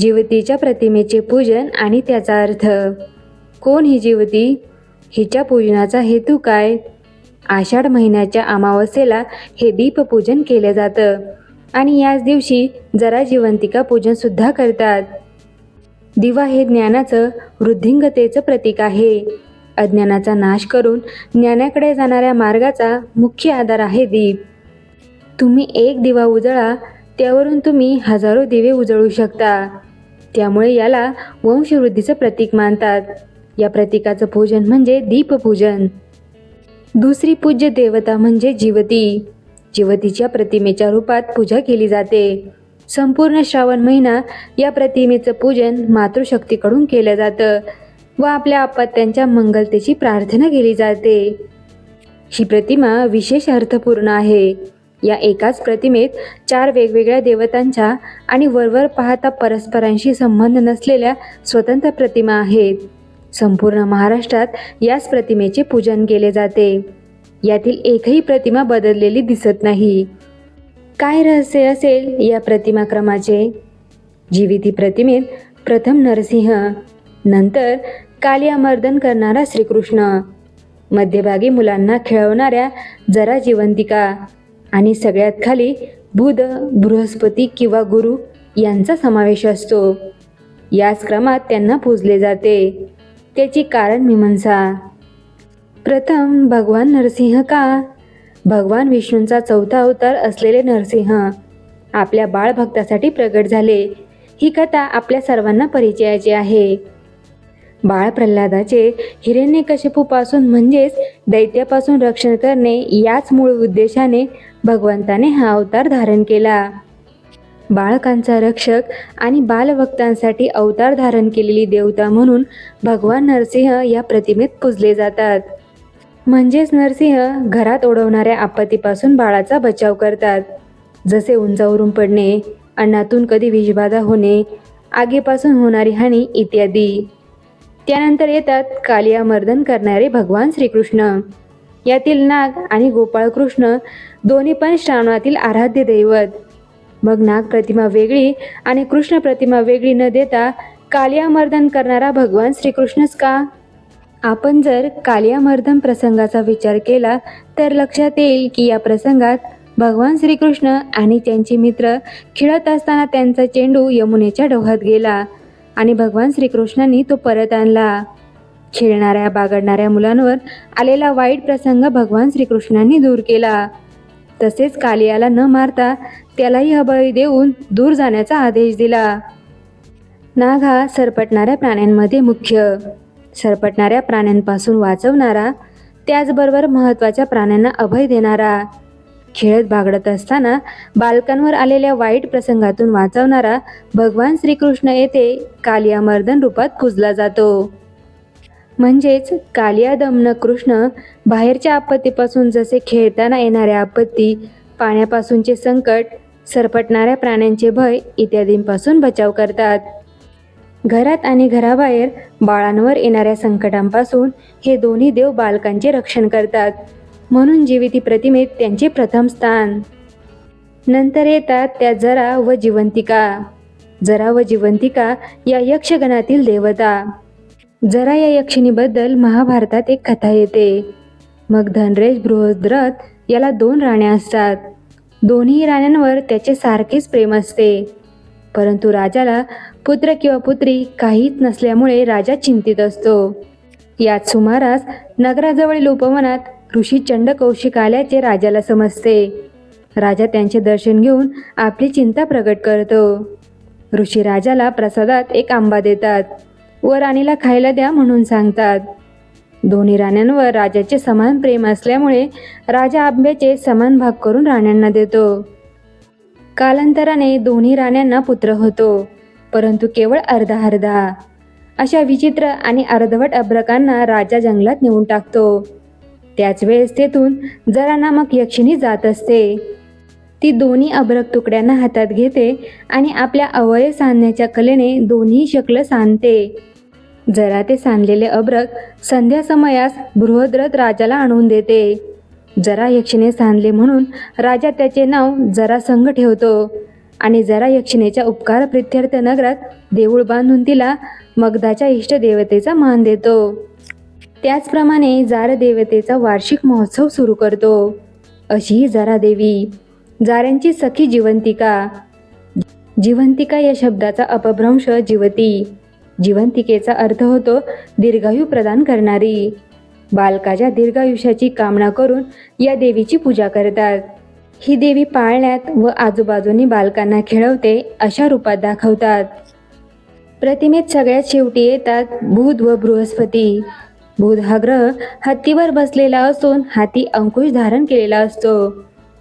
जीवतीच्या प्रतिमेचे पूजन आणि त्याचा अर्थ कोण ही जीवती? हिच्या पूजनाचा हेतू काय? आषाढ महिन्याच्या अमावस्येला हे दीपपूजन केलं जातं आणि याच दिवशी जरा जिवंतिका पूजन सुद्धा करतात. दिवा हे ज्ञानाचं वृद्धिंगतेचं प्रतीक आहे. अज्ञानाचा नाश करून ज्ञानाकडे जाणाऱ्या मार्गाचा मुख्य आधार आहे दीप. तुम्ही एक दिवा उजळा त्यावरून तुम्ही हजारो दिवे उजळू शकता. त्यामुळे याला वंशवृद्धीचं प्रतीक मानतात. या प्रतीकाचं पूजन म्हणजे दीपपूजन. दुसरी पूज्य देवता म्हणजे जीवती. जीवतीच्या प्रतिमेच्या रूपात पूजा केली जाते. संपूर्ण श्रावण महिना या प्रतिमेचं पूजन मातृशक्तीकडून केलं जातं व आपल्या अपत्यांच्या मंगलतेची प्रार्थना केली जाते. ही प्रतिमा विशेष अर्थपूर्ण आहे. या एकाच प्रतिमेत चार वेगवेगळ्या देवतांच्या आणि वरवर पाहता परस्परांशी संबंध नसलेल्या स्वतंत्र प्रतिमा आहेत. संपूर्ण महाराष्ट्रात याच प्रतिमेचे पूजन केले जाते. यातील एकही प्रतिमा बदललेली दिसत नाही. काय रहस्य असेल या प्रतिमा क्रमाचे जीविती प्रतिमेत प्रथम नरसिंह नंतर कालियामर्दन करणारा श्रीकृष्ण. मध्यभागी मुलांना खेळवणाऱ्या जरा जिवंतिका आणि सगळ्यात खाली बुध बृहस्पती किंवा गुरु यांचा समावेश असतो. याच क्रमात त्यांना पूजले जाते. त्याची कारण मीमांसा. प्रथम भगवान नरसिंह का? भगवान विष्णूंचा चौथा अवतार असलेले नरसिंह आपल्या बाळभक्तासाठी प्रगट झाले. ही कथा आपल्या सर्वांना परिचयाची आहे. बाळ प्रल्हादाचे हिरण्यकशिपूपासून म्हणजेच दैत्यापासून रक्षण करणे याच मूळ उद्देशाने भगवंताने हा अवतार धारण केला. बाळकांचा रक्षक आणि बालभक्तांसाठी अवतार धारण केलेली देवता म्हणून भगवान नरसिंह या प्रतिमेत पूजले जातात. म्हणजेच नरसिंह घरात ओढवणाऱ्या आपत्तीपासून बाळाचा बचाव करतात. जसे उंचावरून पडणे अन्नातून कधी विषबाधा होणे आगीपासून होणारी हानी इत्यादी. त्यानंतर येतात कालियामर्दन करणारे भगवान श्रीकृष्ण. यातील नाग आणि गोपाळकृष्ण दोन्ही पण श्रावणातील आराध्य दैवत. मग नाग प्रतिमा वेगळी आणि कृष्ण प्रतिमा वेगळी न देता कालियामर्दन करणारा भगवान श्रीकृष्णच का? आपण जर कालियामर्दन प्रसंगाचा विचार केला तर लक्षात येईल की या प्रसंगात भगवान श्रीकृष्ण आणि त्यांचे मित्र खेळत असताना त्यांचा चेंडू यमुनेच्या डोहात गेला. आणि भगवान श्रीकृष्णांनी तो परत आणला. खेळणाऱ्या बागडणाऱ्या मुलांवर आलेला वाईट प्रसंग भगवान श्रीकृष्णांनी दूर केला. तसेच कालियाला न मारता त्यालाही अभय देऊन दूर जाण्याचा आदेश दिला. नाग हा सरपटणाऱ्या प्राण्यांमध्ये मुख्य. सरपटणाऱ्या प्राण्यांपासून वाचवणारा त्याचबरोबर महत्त्वाच्या प्राण्यांना अभय देणारा. खेळत बागडत असताना बालकांवर आलेल्या वाईट प्रसंगातून वाचवणारा भगवान श्रीकृष्ण येथे कालियामर्दन रूपात पूजला जातो. म्हणजेच कालिया दमन कृष्ण बाहेरच्या आपत्तीपासून जसे खेळताना येणाऱ्या आपत्ती पाण्यापासूनचे संकट सरपटणाऱ्या प्राण्यांचे भय इत्यादींपासून बचाव करतात. घरात आणि घराबाहेर बाळांवर येणाऱ्या संकटांपासून हे दोन्ही देव बालकांचे रक्षण करतात. म्हणून जीविती प्रतिमेत त्यांचे प्रथम स्थान. नंतर येतात त्या जरा व जिवंतिका. जरा व जिवंतिका या यक्षगणातील देवता. जरा या यक्षिणीबद्दल महाभारतात एक कथा येते. मग धनरेश बृहद्रथ याला दोन राण्या असतात. दोन्ही राण्यांवर त्याचे सारखेच प्रेम असते. परंतु राजाला पुत्र किंवा पुत्री काहीच नसल्यामुळे राजा चिंतित असतो. याच सुमारास नगराजवळील उपवनात ऋषी चंड कौशिक आल्याचे राजाला समजते. राजा त्यांचे दर्शन घेऊन आपली चिंता प्रकट करतो. ऋषी राजाला प्रसादात एक आंबा देतात व राणीला खायला द्या म्हणून सांगतात. दोन्ही राण्यांवर राजाचे समान प्रेम असल्यामुळे राजा आंब्याचे समान भाग करून राण्यांना देतो. कालांतराने दोन्ही राण्यांना पुत्र होतो परंतु केवळ अर्धा अर्धा अशा विचित्र आणि अर्धवट अभ्रकांना राजा जंगलात नेऊन टाकतो. त्याच वेळेस तेथून जरा नामक यक्षिणी जात असते. ती दोन्ही अभ्रक तुकड्यांना हातात घेते आणि आपल्या अवयव सांधण्याच्या कलेने दोन्ही शकलं सांधते. जरा ते सांधलेले अभ्रक संध्या समयास बृहद्रथ राजाला आणून देते. जरा यक्षिणे सांधले म्हणून राजा त्याचे नाव जरा संघ ठेवतो आणि जरा यक्षिणेच्या उपकार प्रित्यर्थ नगरात देऊळ बांधून तिला मगधाच्या इष्टदेवतेचा मान देतो. त्याचप्रमाणे जार देवतेचा वार्षिक महोत्सव सुरू करतो. अशी ही जारा देवी जाऱ्यांची सखी जिवंतिका. जिवंतिका या शब्दाचा अपभ्रंश जिवती. जिवंतिकेचा अर्थ होतो दीर्घायू प्रदान करणारी. बालकाच्या दीर्घायुष्याची कामना करून या देवीची पूजा करतात. ही देवी पाळण्यात व आजूबाजूनी बालकांना खेळवते अशा रूपात दाखवतात. प्रतिमेत सगळ्यात शेवटी येतात बुध व बृहस्पती. बुध हा ग्रह हत्तीवर बसलेला असून हाती अंकुश धारण केलेला असतो.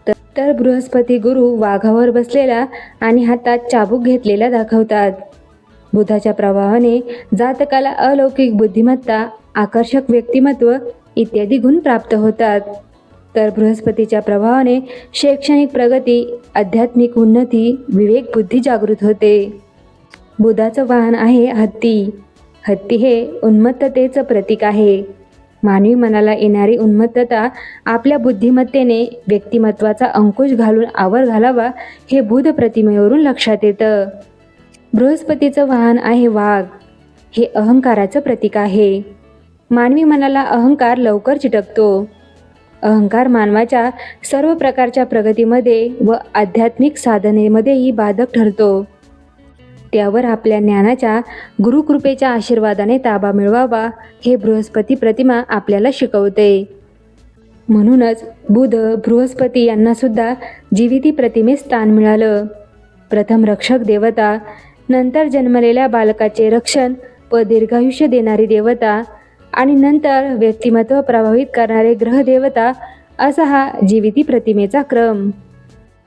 तर बृहस्पती गुरु वाघावर बसलेला आणि हातात चाबूक घेतलेला दाखवतात. बुधाच्या प्रभावाने जातकाला अलौकिक बुद्धिमत्ता आकर्षक व्यक्तिमत्व इत्यादी गुण प्राप्त होतात. तर बृहस्पतीच्या प्रभावाने शैक्षणिक प्रगती आध्यात्मिक उन्नती विवेक बुद्धी जागृत होते. बुधाचं वाहन आहे हत्ती. हत्ती हे उन्मत्ततेचं प्रतीक आहे. मानवी मनाला येणारी उन्मत्तता आपल्या बुद्धिमत्तेने व्यक्तिमत्वाचा अंकुश घालून आवर घालावा हे बुध प्रतिमेवरून लक्षात येतं. बृहस्पतीचं वाहन आहे वाघ. हे अहंकाराचं प्रतीक आहे. मानवी मनाला अहंकार लवकर चिटकतो. अहंकार मानवाच्या सर्व प्रकारच्या प्रगतीमध्ये व आध्यात्मिक साधनेमध्येही बाधक ठरतो. त्यावर आपल्या ज्ञानाच्या गुरुकृपेच्या आशीर्वादाने ताबा मिळवावा हे बृहस्पती प्रतिमा आपल्याला शिकवते. म्हणूनच बुध बृहस्पती यांना सुद्धा जीविती प्रतिमेत स्थान मिळालं. प्रथम रक्षक देवता नंतर जन्मलेल्या बालकाचे रक्षण व दीर्घायुष्य देणारी देवता आणि नंतर व्यक्तिमत्व प्रभावित करणारे ग्रहदेवता असा हा जीविती प्रतिमेचा क्रम.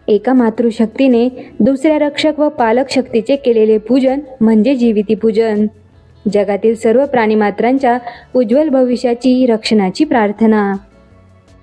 एका मातृशक्तीने दुसऱ्या रक्षक व पालक शक्तीचे केलेले पूजन म्हणजे जीविती पूजन. जगातील सर्व प्राणीमात्रांच्या उज्ज्वल भविष्याची रक्षणाची प्रार्थना.